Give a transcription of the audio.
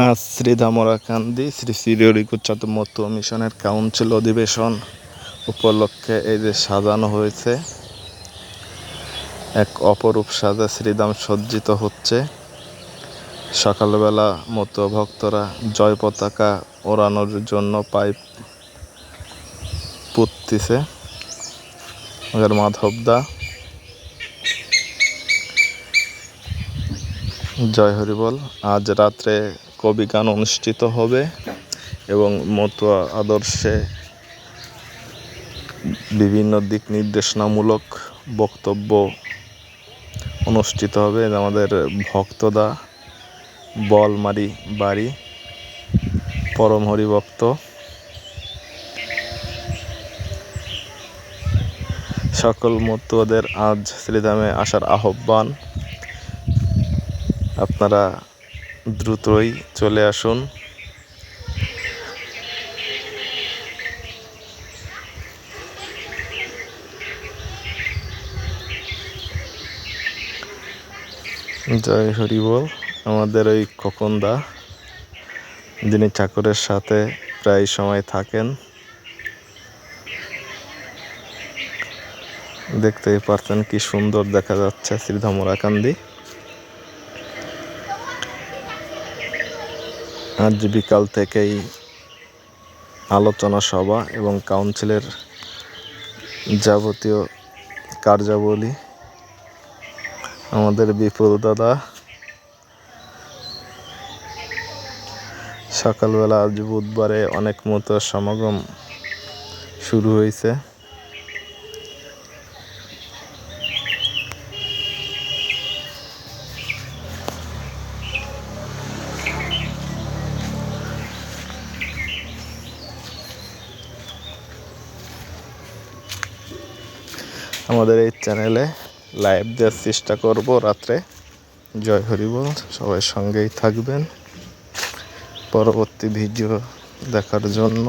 আজ শ্রীধামরাকান্দি শ্রী শ্রী শ্রীহরিকুচাঁদ মতো মিশনের কাউন্সিল অধিবেশন উপলক্ষে এই যে সাজানো হয়েছে, এক অপরূপ সাজা শ্রীধাম সজ্জিত হচ্ছে। সকালবেলা মতো ভক্তরা জয় পতাকা ওড়ানোর জন্য পাইপ পুঁততিছে। আমাদের মাধবদা। জয় হরিবল, আজ রাত্রে কবি গান অনুষ্ঠিত হবে এবং মতুয়া আদর্শে বিভিন্ন দিক নির্দেশনামূলক বক্তব্য অনুষ্ঠিত হবে। আমাদের ভক্তদা, বলমারি বাড়ি, পরম হরিভক্ত, সকল মতুয়াদের আজ শ্রীধামে আসার আহ্বান। আপনারা দ্রুতই চলে আসুন। জয় হরি বল, আমাদের ওই খোকনদা, যিনি চাকরের সাথে প্রায় সময় থাকেন। দেখতেই পারছেন কি সুন্দর দেখা যাচ্ছে শ্রীধামরাকান্দি। আজ বিকাল থেকেই আলোচনা সভা এবং কাউন্সিলের যাবতীয় কার্যাবলী। আমাদের বিপুল দাদা, সকালবেলা আজ বুধবারে অনেক মতো সমাগম শুরু হয়েছে। আমাদের এই চ্যানেলে লাইভ দেওয়ার চেষ্টা করব রাত্রে। জয় হরিবল, সবাই সঙ্গেই থাকবেন। পরবর্তী ভিডিও দেখার জন্য